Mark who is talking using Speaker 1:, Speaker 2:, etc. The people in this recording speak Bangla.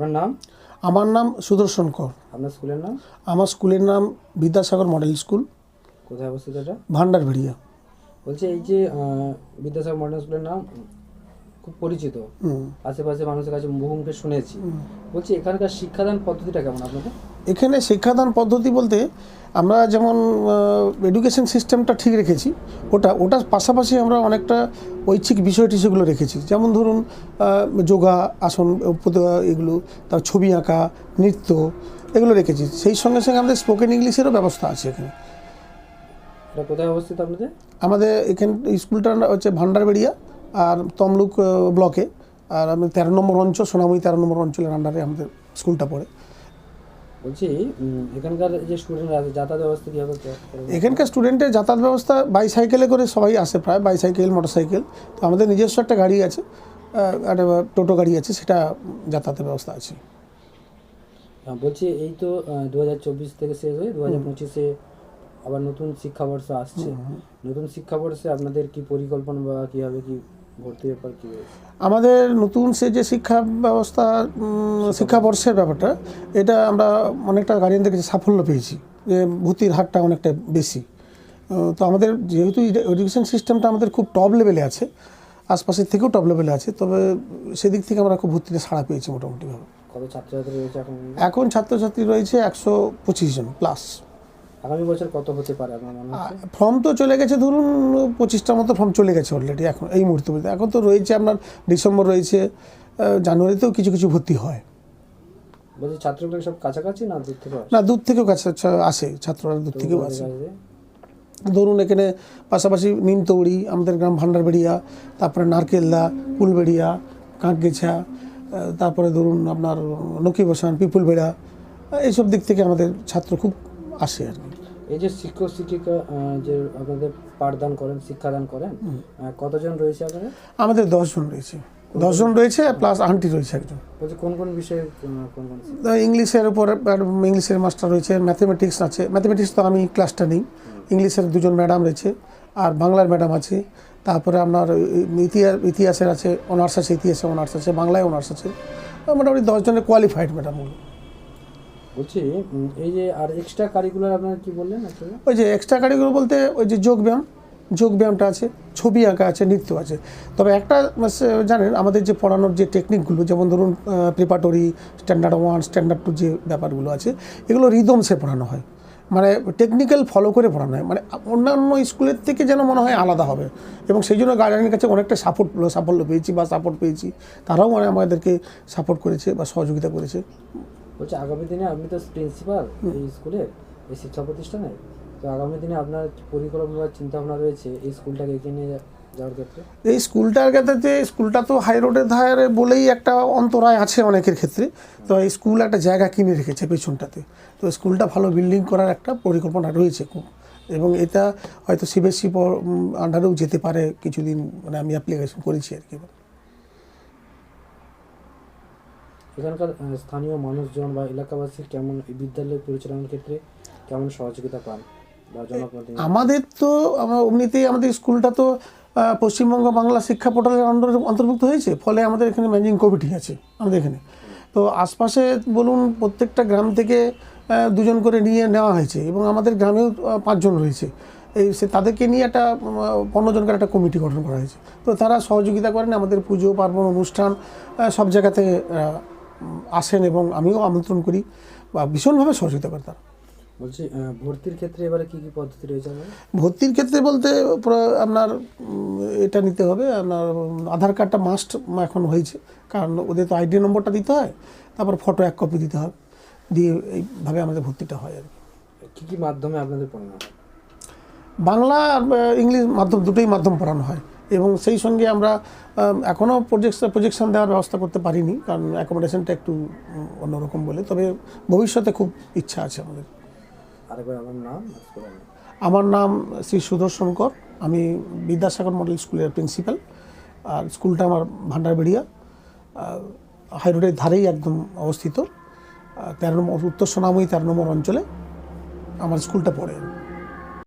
Speaker 1: আপনার নাম?
Speaker 2: আমার নাম সুদর্শন কর।
Speaker 1: আপনার স্কুলের নাম?
Speaker 2: আমার স্কুলের নাম বিদ্যাসাগর মডেল স্কুল।
Speaker 1: কোথায় অবস্থিত এটা?
Speaker 2: ভান্ডার ভেড়িয়া
Speaker 1: বলছি এই যে বিদ্যাসাগর মডেল স্কুলের নাম খুব পরিচিত। আশেপাশে মানুষের কাছে মুখে শুনেছি। বলছি এখানকার শিক্ষাদান পদ্ধতিটা কেমন আপনাদের?
Speaker 2: এখানে শিক্ষাদান পদ্ধতি বলতে আমরা যেমন এডুকেশন সিস্টেমটা ঠিক রেখেছি ওটা ওটার পাশাপাশি আমরা অনেকটা ঐচ্ছিক বিষয় টিষয়গুলো রেখেছি। যেমন ধরুন যোগা আসন এগুলো তার ছবি আঁকা নৃত্য এগুলো রেখেছি। সেই সঙ্গে সঙ্গে আমাদের স্পোকেন ইংলিশেরও ব্যবস্থা আছে এখানে।
Speaker 1: কোথায় অবস্থিত আপনাদের?
Speaker 2: আমাদের এখানে স্কুলটা হচ্ছে ভান্ডারবেড়িয়া আর তমলুক ব্লকে। আর আমি তেরো নম্বর অঞ্চল সোনামুড়ি তেরো নম্বর অঞ্চলের আন্ডারে আমাদের স্কুলটা পড়ে।
Speaker 1: বলছি এখানকার যে স্টুডেন্টরা আছে যাতায়াত ব্যবস্থা কীভাবে?
Speaker 2: এখানকার স্টুডেন্টের যাতায়াত ব্যবস্থা বাইসাইকেলে করে সবাই আসে প্রায় বাইসাইকেল মোটরসাইকেল তো আমাদের নিজস্ব একটা গাড়ি আছে একটা টোটো গাড়ি আছে সেটা যাতায়াতের ব্যবস্থা আছে।
Speaker 1: হ্যাঁ, বলছি এই তো দু হাজার চব্বিশ থেকে শেষ হয়ে দু হাজার পঁচিশে আবার নতুন শিক্ষাবর্ষ আসছে। নতুন শিক্ষাবর্ষে আপনাদের কি পরিকল্পনা বা কীভাবে কী
Speaker 2: আমাদের নতুন সে যে শিক্ষা ব্যবস্থা শিক্ষাবর্ষের ব্যাপারটা এটা আমরা অনেকটা গার্ডিয়ানদের কাছে সাফল্য পেয়েছি যে ভর্তির হারটা অনেকটা বেশি। তো আমাদের যেহেতু এডুকেশন সিস্টেমটা আমাদের খুব টপ লেভেলে আছে আশপাশের থেকেও টপ লেভেলে আছে তবে সেদিক থেকে আমরা খুব ভর্তিতে সাড়া পেয়েছি মোটামুটিভাবে।
Speaker 1: কত ছাত্রছাত্রী রয়েছে এখন?
Speaker 2: এখন ছাত্রছাত্রী রয়েছে একশো পঁচিশ জন প্লাস
Speaker 1: আগামী বছর কত হতে পারে আপনার মনে
Speaker 2: ফর্ম তো চলে গেছে ধরুন পঁচিশটার মতো ফর্ম চলে গেছে অলরেডি এখন এই মুহূর্তে বলতে। এখন তো রয়েছে আপনার ডিসেম্বর রয়েছে জানুয়ারিতেও কিছু কিছু ভর্তি হয়।
Speaker 1: বলছি ছাত্রগুলো সব কাছাকাছি না দূর থেকে
Speaker 2: না দূর থেকেও কাছে আসে ছাত্ররা দূর থেকেও আসে। ধরুন এখানে পাশাপাশি নিমতৌড়ি আমাদের গ্রাম ভান্ডারবেড়িয়া তারপরে নারকেলদা ফুলবেড়িয়া কাঁকগেছা তারপরে ধরুন আপনার নকি বসান পিপুলবেড়া এইসব দিক থেকে আমাদের ছাত্র খুব আসে আর কি।
Speaker 1: এই যে শিক্ষক শিক্ষিকা যে আপনাদের পাঠদান করেন শিক্ষাদান করেন কতজন রয়েছে আপনাদের?
Speaker 2: আমাদের দশজন রয়েছে। দশজন রয়েছে প্লাস আন্টি রয়েছে একজন।
Speaker 1: কোন কোন বিষয়ে কোন কোন
Speaker 2: ইংলিশের উপর ইংলিশের মাস্টার রয়েছে ম্যাথমেটিক্স আছে। ম্যাথমেটিক্স তো আমি ক্লাসটা নিই। ইংলিশের দুজন ম্যাডাম রয়েছে আর বাংলার ম্যাডাম আছে। তারপরে আপনার ইতিহাস ইতিহাসের আছে অনার্স আছে ইতিহাসে অনার্স আছে বাংলায় অনার্স আছে। মোটামুটি দশজনের কোয়ালিফাইড ম্যাডামগুলো
Speaker 1: বলছি এই যে আর এক্সট্রা কারিকুলার আপনারা কি বললেন
Speaker 2: ওই যে এক্সট্রা কারিকুলার বলতে ওই যে যোগব্যায়াম, যোগব্যায়ামটা আছে, ছবি আঁকা আছে, নৃত্য আছে। তবে একটা জানেন, আমাদের যে পড়ানোর যে টেকনিকগুলো যেমন ধরুন preparatory standard one standard two যে ব্যাপারগুলো আছে, এগুলো রিদমসে পড়ানো হয়। মানে টেকনিক্যাল ফলো করে পড়ানো হয়। মানে অন্যান্য স্কুলের থেকে যেন মনে হয় আলাদা হবে। এবং সেই জন্য গার্ডিয়ানের কাছে অনেকটা সাপোর্ট সাফল্য পেয়েছি বা সাপোর্ট পেয়েছি। তারাও মানে আমাদেরকে সাপোর্ট করেছে বা সহযোগিতা করেছে।
Speaker 1: বলছি, আগামী দিনে আপনি তো প্রিন্সিপাল এই স্কুলের এই শিক্ষা প্রতিষ্ঠানে তো আগামী দিনে আপনার পরিকল্পনা বা চিন্তা ভাবনা রয়েছে এই স্কুলটাকে এগিয়ে নিয়ে যাওয়ার ক্ষেত্রে?
Speaker 2: এই স্কুলটার ক্ষেত্রে স্কুলটা তো হাই রোডের ধারে বলেই একটা অন্তরায় আছে অনেকের ক্ষেত্রে। তো এই স্কুল একটা জায়গা কিনে রেখেছে পেছনটাতে। তো স্কুলটা ভালো বিল্ডিং করার একটা পরিকল্পনা রয়েছে এবং এটা হয়তো সিবিএসসি আন্ডারেও যেতে পারে কিছুদিন মানে আমি অ্যাপ্লিকেশন করেছি আর কি।
Speaker 1: এখানকার স্থানীয় মানুষজন বা এলাকাবাসী কেমন বিদ্যালয় পরিচালনার ক্ষেত্রে কেমন সহযোগিতা পান
Speaker 2: আমাদের তো আমরা এমনিতেই আমাদের স্কুলটা তো পশ্চিমবঙ্গ বাংলা শিক্ষা পোর্টালের আন্ডারে অন্তর্ভুক্ত হয়েছে, ফলে আমাদের এখানে ম্যানেজিং কমিটি আছে আমাদের এখানে। তো আশপাশে বলুন প্রত্যেকটা গ্রাম থেকে দুজন করে নিয়ে নেওয়া হয়েছে এবং আমাদের গ্রামেও পাঁচজন রয়েছে। এই সে তাদেরকে নিয়ে একটা জনকার একটা কমিটি গঠন করা হয়েছে। তো তারা সহযোগিতা করেন, আমাদের পুজো, পার্বণ, অনুষ্ঠান সব জায়গাতে আসেন এবং আমিও আমন্ত্রণ করি বা ভীষণভাবে সহযোগিতা করে তারা।
Speaker 1: বলছি ভর্তির ক্ষেত্রে এবারে কী কী পদ্ধতি রয়েছে
Speaker 2: ভর্তির ক্ষেত্রে বলতে আপনার এটা নিতে হবে। আপনার আধার কার্ডটা মাস্ট এখন হয়েছে। কারণ ওদের তো আইডি নম্বরটা দিতে হয় তারপর ফটো এক কপি দিতে হবে দিয়ে এইভাবে আমাদের ভর্তিটা হয় আর কি।
Speaker 1: কী কি মাধ্যমে আপনাদের পড়ানো হয়?
Speaker 2: বাংলা আর ইংলিশ মাধ্যম দুটোই মাধ্যম পড়ানো হয়। এবং সেই সঙ্গে আমরা এখনও প্রজেকশন প্রজেকশন দেওয়ার ব্যবস্থা করতে পারিনি কারণ অ্যাকোমোডেশনটা একটু অন্যরকম বলে। তবে ভবিষ্যতে খুব ইচ্ছা আছে আমাদের।
Speaker 1: আমার নাম
Speaker 2: শ্রী সুদর্শন কর আমি বিদ্যাসাগর মডেল স্কুলের প্রিন্সিপাল। আর স্কুলটা আমার ভান্ডারবেড়িয়া হাই রোডের ধারেই একদম অবস্থিত। তেরো নম্বর উত্তর সোনাময়ী তেরো নম্বর অঞ্চলে আমার স্কুলটা পড়ে।